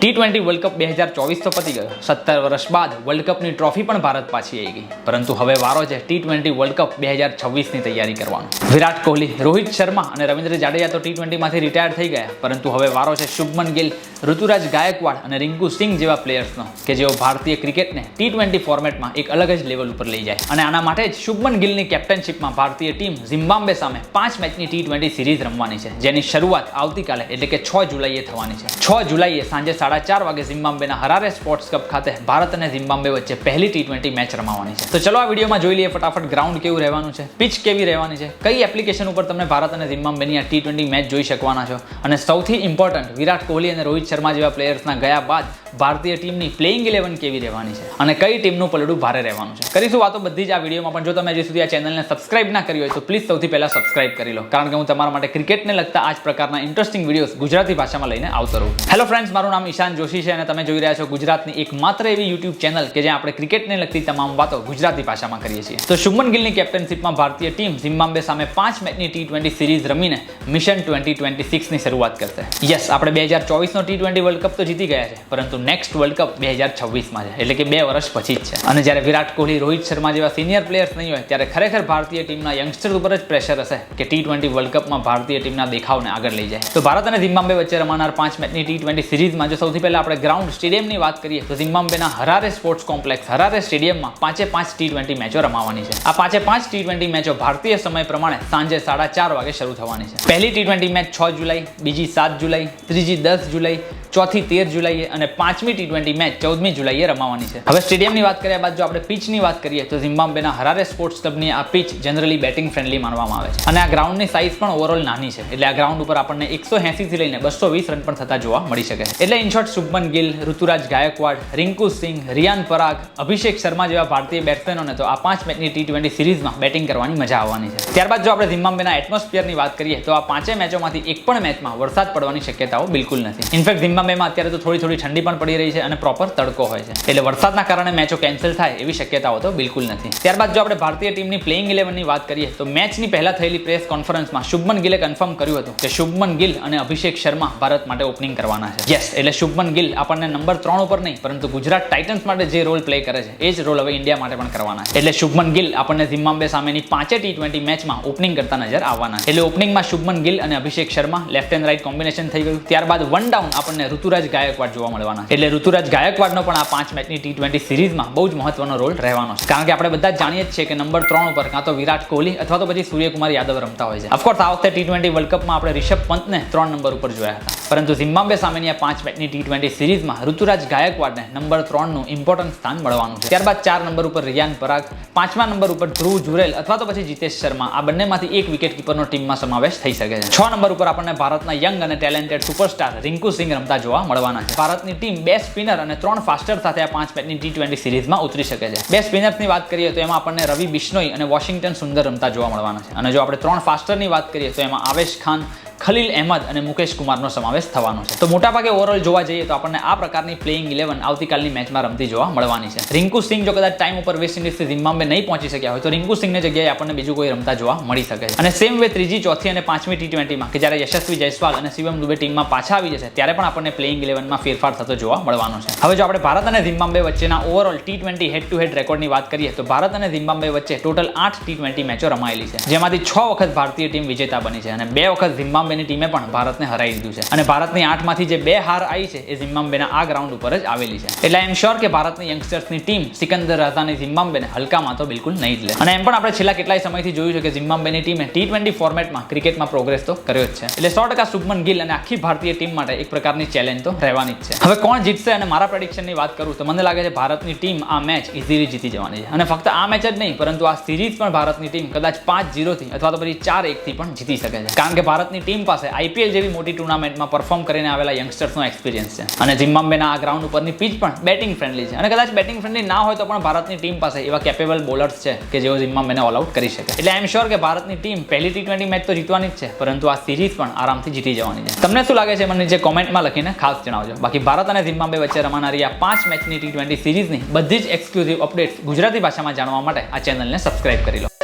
T twenty world cup બે હજાર ચોવીસ તો પતી ગયો. સત્તર વર્ષ બાદ વર્લ્ડ કપની ટ્રોફી પણ ભારત પાછી આવી ગઈ. પરંતુ હવે વારો છે ટી ટ્વેન્ટી વર્લ્ડ કપ બે હજાર છવ્વીસની તૈયારી કરવાનો. વિરાટ કોહલી, રોહિત શર્મા અને રવિન્દ્ર જાડેજા તો ટી ટ્વેન્ટીમાંથી રિટાયર થઈ ગયા. પરંતુ હવે વારો છે શુભમન ગિલ, ઋતુરાજ ગાયકવાડ અને રિંકુ સિંઘ જેવા પ્લેયર્સનો કે જેઓ ભારતીય ક્રિકેટને ટી ટ્વેન્ટી ફોર્મેટમાં એક અલગ જ લેવલ ઉપર લઈ જાય. અને આના માટે જ શુભમન ગિલની કેપ્ટનશિપમાં ભારતીય ટીમ ઝિમ્બાબ્વે સામે પાંચ મેચની ટી ટ્વેન્ટી સિરીઝ રમવાની છે, જેની શરૂઆત આવતીકાલે એટલે કે છ જુલાઈએ થવાની છે. છ જુલાઈએ સાંજે સાડા ચાર વાગે ઝિમ્બાબ્વેના હરારે સ્પોર્ટ્સ કપ ખાતે ભારત અને ઝિમ્બાબ્વે વચ્ચે પહેલી ટી ટ્વેન્ટી મેચ રમાવાની છે. તો ચલો આ વિડીયોમાં જોઈ લઈએ ફટાફટ ગ્રાઉન્ડ કેવું રહેવાનું છે પિચ કેવી રહેવાની છે, કઈ એપ્લિકેશન ઉપર તમે ભારત અને ઝિમ્બાબ્વેની આ ટી ટ્વેન્ટી મેચ જોઈ શકવાના છો. અને સૌથી ઇમ્પોર્ટન્ટ વિરાટ કોહલી અને રોહિત શર્મા જેવા પ્લેયર્સના ગયા બાદ ભારતીય ટીમની પ્લેઇંગ ઇલેવન કેવી રહેવાની છે અને કઈ ટીમનું પલડું ભારે રહેવાનું છે? કરીશું વાતો બધી જ આ વિડીયોમાં પણ જો તમે હજી સુધી આ ચેનલને સબસ્ક્રાઇબ ના કરી હોય, તો પ્લીઝ સૌથી પહેલા સબસ્ક્રાઇબ કરી લો. કારણ કે હું તમારા માટે ક્રિકેટને લગતા આ જ પ્રકારના ઇન્ટરેસ્ટિંગ વિડીયોઝ ગુજરાતી ભાષામાં લઈને આવતો રહું. હેલો ફ્રેન્ડ્સ મારું નામ ઈશાન જોશી છે અને તમે જોઈ રહ્યા છો ગુજરાતની એક માત્ર એવી યુટ્યુબ ચેનલ કે જ્યાં આપણે ક્રિકેટને લગતી તમામ વાતો ગુજરાતી ભાષામાં કરીએ છીએ. તો શુભમન ગિલની કેપ્ટનશિપમાં ભારતીય ટીમ ઝિમ્બાબ્વે સામે પાંચ મેચની ટી ટ્વેન્ટી સિરીઝ રમીને મિશન ટ્વેન્ટી ટ્વેન્ટી સિક્સની શરૂઆત કરશે. યસ આપણે બે હજાર ચોવીસનો ટી ટ્વેન્ટી વર્લ્ડ કપ તો જીતી ગયા છે, પરંતુ નેક્સ્ટ વર્લ્ડ કપ બે હજાર છવ્વીસમાં છે. એટલે કે બે વર્ષ પછી જ છે. અને જ્યારે વિરાટ કોહલી, રોહિત શર્મા જેવા સિનિયર પ્લેયર્સ નહીં હોય, ત્યારે ખરેખર ભારતીય ટીમના યંગસ્ટર ઉપર જ પ્રેશર હશે કે ટી ટ્વેન્ટી વર્લ્ડ કપમાં ભારતીય ટીમના દેખાવને આગળ લઈ જાય. તો ભારત અને ઝિમ્બાબ્વે વચ્ચે રમાનાર પાંચ મેચની ટી ટ્વેન્ટી સિરીઝમાં જો સૌથી પહેલા આપણે ગ્રાઉન્ડ સ્ટેડિયમની વાત કરીએ, તો ઝિમ્બાબ્વેના હરારે સ્પોર્ટ્સ કોમ્પ્લેક્સ હરારે સ્ટેડિયમમાં પાંચે પાંચ ટી ટ્વેન્ટી મેચો રમાવાની છે. આ પાંચે પાંચ ટી ટ્વેન્ટી મેચો ભારતીય સમય પ્રમાણે સાંજે સાડા ચાર વાગે શરૂ થવાની છે. પહેલી ટી ટ્વેન્ટી મેચ છ જુલાઈ, બીજી સાત જુલાઈ, ત્રીજી દસ જુલાઈ, ચોથી તેર જુલાઈએ અને પાંચમી ટી ટ્વેન્ટી મેચ ચૌદમી જુલાઈએ રમાવાની છે. હવે સ્ટેડિયમની વાત કર્યા બાદ જો આપણે પિચની વાત કરીએ, તો ઝિમ્બાબ્વેના હરારે સ્પોર્ટ્સ ક્લબની આ પિચ જનરલી બેટિંગ ફ્રેન્ડલી માનવામાં આવે છે. અને આ ગ્રાઉન્ડની સાઇઝ પણ ઓવરઓલ નાની છે. એટલે આ ગ્રાઉન્ડ ઉપર આપણને એકસો એસીથી લઈને બસો વીસ રન પણ થતા જોવા મળી શકે એટલે ઇન શોર્ટ શુભમન ગિલ, ઋતુરાજ ગાયકવાડ, રિંકુ સિંહ રિયાન પરાગ, અભિષેક શર્મા જેવા ભારતીય બેટ્સમેનોને તો આ પાંચ મેચની ટી ટ્વેન્ટી સિરીઝમાં બેટિંગ કરવાની મજા આવવાની છે. ત્યારબાદ જો આપણે ઝિમ્બાબ્વેના એટમોસ્ફિયરની વાત કરીએ, તો આ પાંચે મેચોમાંથી એક પણ મેચમાં વરસાદ પડવાની શક્યતાઓ બિલકુલ નથી. ઇનફેક્ટ ઝિમ્બાબ્વેમાં અત્યારે તો થોડી થોડી ઠંડી પણ પડી રહી છે અને પ્રોપર તડકો હોય છે. એટલે વરસાદના કારણે મેચો કેન્સલ થાય એવી શક્યતાઓ તો બિલકુલ નથી. ત્યારબાદ જો આપણે ભારતીય ટીમની પ્લેઇંગ ઇલેવનની વાત કરીએ, તો મેચની પહેલા થયેલી પ્રેસ કોન્ફરન્સમાં શુભમન ગિલે કન્ફર્મ કર્યું હતું કે શુભમન ગિલ અને અભિષેક શર્મા ભારત માટે ઓપનિંગ કરવાના છે. યસ એટલે શુભમન ગિલ આપણને નંબર ત્રણ ઉપર નહીં, પરંતુ ગુજરાત ટાઇટન્સ માટે જે રોલ પ્લે કરે છે, એ જ રોલ હવે ઇન્ડિયા માટે પણ કરવાના છે. એટલે શુભમન ગિલ આપણને ઝિમ્બાબ્વે સામેની પાંચે ટી ટ્વેન્ટી મેચમાં ઓપનિંગ કરતા નજર આવવાના એટલે ઓપનિંગમાં શુભમન ગિલ અને Abhishek Sharma left and right combination થઈ ગયું. ત્યારબાદ વન ડાઉન આપણને ઋતુરાજ ગાયકવાડ જોવા મળવાના. એટલે ઋતુરાજ ગાયકવાડનો પણ આ પાંચ મેચની ટી ટ્વેન્ટી સિરીઝમાં બહુ જ મહત્વનો રોલ રહેવાનો છે. કારણ કે આપણે બધા જાણીએ છીએ કે નંબર ત્રણ ઉપર કાં તો વિરાટ કોહલી અથવા તો પછી સૂર્યકુમાર યાદવ રમતા હોય છે. ઓફકોર્સ આ વખતે ટી ટ્વેન્ટી વર્લ્ડ કપમાં આપણે રિષભ પંતને ત્રણ નંબર ઉપર જોયા હતા. પરંતુ ઝિમ્બાબ્વે સામેની આ પાંચ મેચની ટી ટ્વેન્ટી સિરીઝમાં ઋતુરાજ ગાયકવાડને નંબર ત્રણનું ઇમ્પોર્ટન્ટ સ્થાન મળવાનું છે. ત્યારબાદ ચાર નંબર ઉપર રિયાન પરાગ, પાંચમા નંબર ઉપર ધ્રુવ જુરેલ અથવા તો પછી જીતેશ શર્મા. આ બંનેમાંથી એક વિકેટ કીપરનો ટીમમાં સમાવેશ થઈ શકે છે. છ નંબર ઉપર આપણને ભારતના યંગ અને ટેલેન્ટેડ સુપરસ્ટાર રિંકુ સિંઘ રમતા જોવા મળવાના છે. ભારતની ટીમ બે સ્પિનર અને ત્રણ ફાસ્ટર સાથે આ પાંચ મેચની ટી ટ્વેન્ટી સિરીઝમાં ઉતરી શકે છે. બે સ્પિનર્સની વાત કરીએ તો એમાં આપણને રવિ બિશ્નોઈ અને વોશિંગ્ટન સુંદર રમતા જોવા મળવાના છે. અને જો આપણે ત્રણ ફાસ્ટરની વાત કરીએ તો એમાં આવેશ ખાન ખલીલ અહેમદ અને મુકેશ કુમારનો સમાવેશ થવાનો છે. તો મોટાભાગે ઓવરઓલ જોવા જઈએ તો આપણને આ પ્રકારની પ્લેઇંગ ઇલેવન આવતીકાલની મેચમાં રમતી જોવા મળવાની છે. રિંકુ સિંહ જો કદાચ ટાઈમ ઉપર વેસ્ટ ઇન્ડિઝથી ઝિમ્બાબ્વે નહીં પહોંચી શક્યા હોય તો રિંકુ સિંહની જગ્યાએ આપણને બીજું કોઈ રમતા જોવા મળી શકે છે. અને સેમ વે ત્રીજી, ચોથી અને પાંચમી ટી ટ્વેન્ટીમાં કે જ્યારે યશસ્વી જયસ્વાલ અને શિવમ દુબે ટીમમાં પાછા આવી જશે ત્યારે પણ આપણને પ્લેઇંગ ઇલેવનમાં ફેરફાર થતો જોવા મળવાનો છે. હવે જો આપણે ભારત અને ઝિમ્બાબ્વે વચ્ચેના overall T twenty head to head રેકોર્ડની વાત કરીએ તો ભારત અને ઝિમ્બાબ્વે વચ્ચે ટોટલ આઠ ટી ટ્વેન્ટી મેચો રમાયેલી છે. જેમાંથી છ વખત ભારતીય ટીમ વિજેતા બની છે અને બે વખત ઝિમ્બાબ્વેની ટીમે પણ ભારતને હરાવી દીધું છે. અને ભારતની આઠમાંથી જે બે હાર આવી છે, એ ઝિમ્બાબ્વેના આ ગ્રાઉન્ડ ઉપર જ આવેલી છે. એટલે એમ શ્યોર કે ભારતની યંગસ્ટર્સની ટીમ સિકંદર રાઝાની ઝિમ્બાબ્વેને હલકામાં તો બિલકુલ નહીં જ લે. અને એમ પણ આપણે છેલ્લા કેટલાય સમયથી જોયું છે કે ઝિમ્બાબ્વેની ટીમે ટી ટ્વેન્ટી ફોર્મેટમાં ક્રિકેટમાં પ્રોગ્રેસ તો કર્યો જ છે. એટલે સો ટકા શુભમન ગિલ અને આખી ભારતીય ટીમ માટે એક પ્રકારની ચેલેન્જ તો રહેવાની જ છે. હવે કોણ જીતશે અને મારા પ્રેડિક્શનની વાત કરું તો મને લાગે છે ભારતની ટીમ આ મેચ ઇઝીલી જીતી જવાની છે. અને ફક્ત આ મેચ જ નહીં, પરંતુ આ સિરીઝ પણ ભારતની ટીમ કદાચ પાંચ જીરોથી અથવા તો પછી ચાર એકથી પણ જીતી શકે છે. કારણ કે ભારતની ટીમ પાસે આઈપીએલ જેવી મોટી ટુર્નામેન્ટમાં પરફોર્મ કરીને આવેલા યંગસ્ટર્સનો એક્સપિરિયન્સ છે. અને ઝિમ્બાબ્વેના આ ગ્રાઉન્ડ ઉપરની પીચ પણ બેટિંગ ફ્રેન્ડલી છે. અને કદાચ બેટિંગ ફ્રેન્ડલી ના હોય તો પણ ભારતની ટીમ પાસે એવા કેપેબલ બોલર્સ છે કે જેઓ ઝિમ્બાબ્વેને ઓલ આઉટ કરી શકે. એટલે આઈ એમ શ્યોર કે ભારતની ટીમ પહેલી ટી ટ્વેન્ટી મેચ તો જીતવાની જ છે, પરંતુ આ સિરીઝ પણ આરામથી જીતી જવાની છે. તમને શું લાગે છે? મને નીચે કોમેન્ટમાં લખીને ખાસ જણાવજો. બાકી ભારત અને ઝિમ્બાબ્વે વચ્ચે રમાનારી આ પાંચ મેચની ટી ટ્વેન્ટી સિરીઝની બધી જ એક્સક્લુઝિવ અપડેટ્સ ગુજરાતી ભાષામાં જાણવા માટે આ ચેનલને સબસ્ક્રાઇબ કરી લો.